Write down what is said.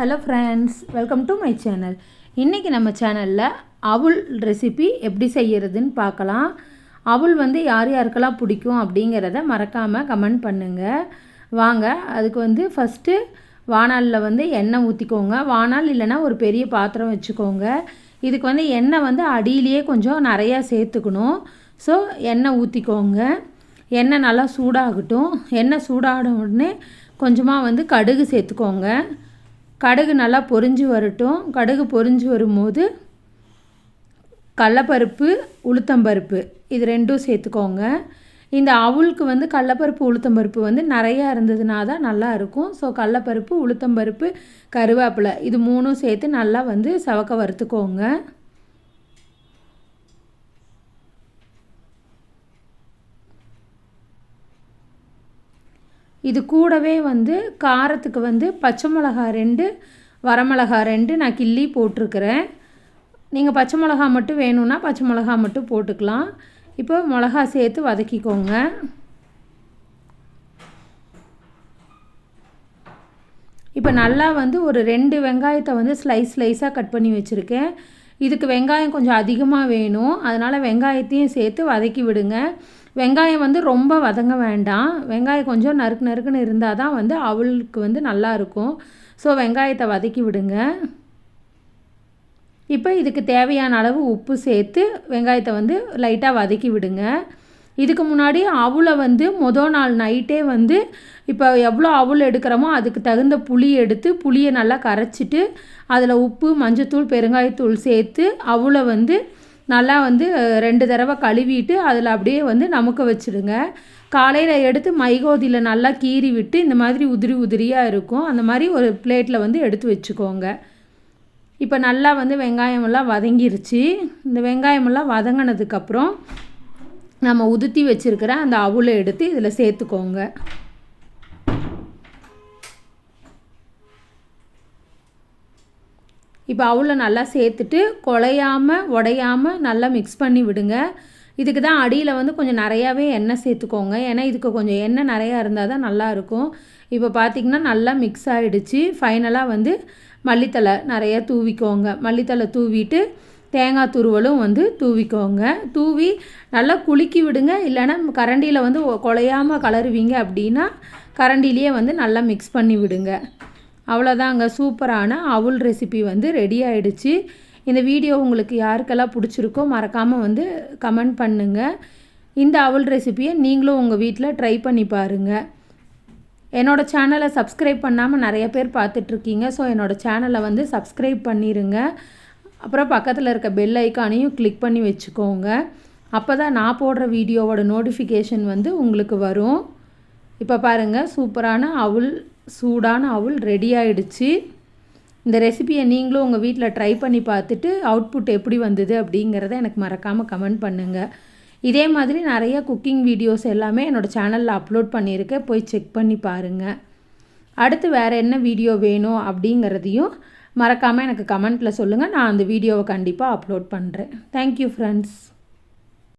Hello friends welcome to my channel இன்றைக்கி நம்ம சேனலில் அவுள் ரெசிபி எப்படி செய்கிறதுன்னு பார்க்கலாம். அவுள் வந்து யார் யாருக்கெல்லாம் பிடிக்கும் அப்படிங்கிறத மறக்காமல் கமெண்ட் பண்ணுங்கள் வாங்க அதுக்கு வந்து ஃபஸ்ட்டு வானாலில் வந்து எண்ணெய் ஊற்றிக்கோங்க வானால் இல்லைன்னா ஒரு பெரிய பாத்திரம் வச்சுக்கோங்க. இதுக்கு வந்து எண்ணெய் வந்து அடியிலேயே கொஞ்சம் நிறையா சேர்த்துக்கணும். ஸோ எண்ணெய் ஊற்றிக்கோங்க எண்ணெய் நல்லா சூடாகட்டும். எண்ணெய் சூடாகின உடனே கொஞ்சமாக வந்து கடுகு சேர்த்துக்கோங்க. கடுகு நல்லா பொரிஞ்சு வரட்டும். கடுகு பொரிஞ்சு வரும்போது கடலப்பருப்பு உளுத்தம்பருப்பு இது ரெண்டும் சேர்த்துக்கோங்க. இந்த அவுளுக்கு வந்து கடலப்பருப்பு உளுத்தம்பருப்பு வந்து நிறையா இருந்ததுனா தான் நல்லா இருக்கும். ஸோ கடலப்பருப்பு உளுத்தம்பருப்பு கருவேப்பிலை இது மூணும் சேர்த்து நல்லா வந்து சவக்க வறுத்துக்கோங்க. இது கூடவே வந்து காரத்துக்கு வந்து பச்சை மிளகா ரெண்டு வரமிளகா ரெண்டு நான் கிள்ளி போட்டிருக்கிறேன். நீங்கள் பச்சை மிளகா மட்டும் வேணும்னா பச்சை மிளகா மட்டும் போட்டுக்கலாம். இப்போ மிளகா சேர்த்து வதக்கிக்கோங்க. இப்போ நல்லா வந்து ஒரு ரெண்டு வெங்காயத்தை வந்து ஸ்லைஸ் ஸ்லைஸாக கட் பண்ணி வச்சுருக்கேன். இதுக்கு வெங்காயம் கொஞ்சம் அதிகமாக வேணும். அதனால் வெங்காயத்தையும் சேர்த்து வதக்கி விடுங்க. வெங்காயம் வந்து ரொம்ப வதங்க வேண்டாம். வெங்காயம் கொஞ்சம் நறுக்கு நறுக்குன்னு இருந்தால் தான் வந்து அவளுக்கு வந்து நல்லாயிருக்கும் ஸோ வெங்காயத்தை வதக்கி விடுங்க. இப்போ இதுக்கு தேவையான அளவு உப்பு சேர்த்து வெங்காயத்தை வந்து லைட்டாக வதக்கி விடுங்க. இதுக்கு முன்னாடி அவளை வந்து மொதல் நாள் நைட்டே வந்து இப்போ எவ்வளோ அவள் எடுக்கிறோமோ அதுக்கு தகுந்த புளி எடுத்து புளியை நல்லா கரைச்சிட்டு அதில் உப்பு மஞ்சத்தூள் பெருங்காயத்தூள் சேர்த்து அவளை வந்து நல்லா வந்து ரெண்டு தடவை கழுவிட்டு அதில் அப்படியே வந்து நமக்க வச்சுடுங்க. காலையில் எடுத்து மைகோதியில் நல்லா கீறி விட்டு இந்த மாதிரி உதிரி உதிரியாக இருக்கும். அந்த மாதிரி ஒரு பிளேட்டில் வந்து எடுத்து வச்சுக்கோங்க. இப்போ நல்லா வந்து வெங்காயமெல்லாம் வதங்கிருச்சு. இந்த வெங்காயமெல்லாம் வதங்கினதுக்கப்புறம் நம்ம உதுத்தி வச்சுருக்கிற அந்த அவுளை எடுத்து இதில் சேர்த்துக்கோங்க. இப்போ அவுளை நல்லா சேர்த்துட்டு குலையாமல் உடையாமல் நல்லா மிக்ஸ் பண்ணி விடுங்க. இதுக்கு தான் அடியில் வந்து கொஞ்சம் நிறையாவே எண்ணெய் சேர்த்துக்கோங்க. ஏன்னா இதுக்கு கொஞ்சம் எண்ணெய் நிறையா இருந்தால் தான் நல்லாயிருக்கும் இப்போ பார்த்திங்கன்னா நல்லா மிக்ஸ் ஆகிடுச்சு ஃபைனலாக வந்து மல்லித்தலை நிறையா தூவிக்கோங்க. மல்லித்தலை தூவிட்டு தேங்காய் துருவலும் வந்து தூவிக்கோங்க. தூவி நல்லா குலுக்கி விடுங்க. இல்லைன்னா கரண்டியில் வந்து குலையாமல் கலருவீங்க அப்படின்னா கரண்டிலேயே வந்து நல்லா மிக்ஸ் பண்ணி விடுங்க. அவ்வளோதாங்க சூப்பரான அவுல் ரெசிபி வந்து ரெடி ஆகிடுச்சு இந்த வீடியோ உங்களுக்கு யாருக்கெல்லாம் பிடிச்சிருக்கோ மறக்காமல் வந்து கமெண்ட் பண்ணுங்கள் இந்த அவல் ரெசிப்பியை நீங்களும் உங்கள் வீட்டில் ட்ரை பண்ணி பாருங்கள் என்னோடய சேனலை சப்ஸ்கிரைப் பண்ணாமல் நிறைய பேர் பார்த்துட்ருக்கீங்க. ஸோ என்னோடய சேனலை வந்து சப்ஸ்கிரைப் பண்ணிடுங்க அப்புறம் பக்கத்தில் இருக்க பெல் ஐக்கானையும் கிளிக் பண்ணி வச்சுக்கோங்க. அப்போ தான் நான் போடுற வீடியோவோட நோட்டிஃபிகேஷன் வந்து உங்களுக்கு வரும். இப்போ பாருங்கள் சூப்பரான அவுள் சூடான அவுள் ரெடி ஆயிடுச்சு. இந்த ரெசிபியை நீங்களும் உங்கள் வீட்டில் ட்ரை பண்ணி பார்த்துட்டு அவுட்புட் எப்படி வந்தது அப்படிங்கிறத எனக்கு மறக்காமல் கமெண்ட் பண்ணுங்கள் இதே மாதிரி நிறைய குக்கிங் வீடியோஸ் எல்லாமே என்னோடய சேனலில் அப்லோட் பண்ணியிருக்கேன். போய் செக் பண்ணி பாருங்கள் அடுத்து வேறு என்ன வீடியோ வேணும் அப்படிங்கிறதையும் மறக்காமல் எனக்கு கமெண்ட்டில் சொல்லுங்கள் நான் அந்த வீடியோவை கண்டிப்பாக அப்லோட் பண்ணுறேன் தேங்க்யூ ஃப்ரெண்ட்ஸ்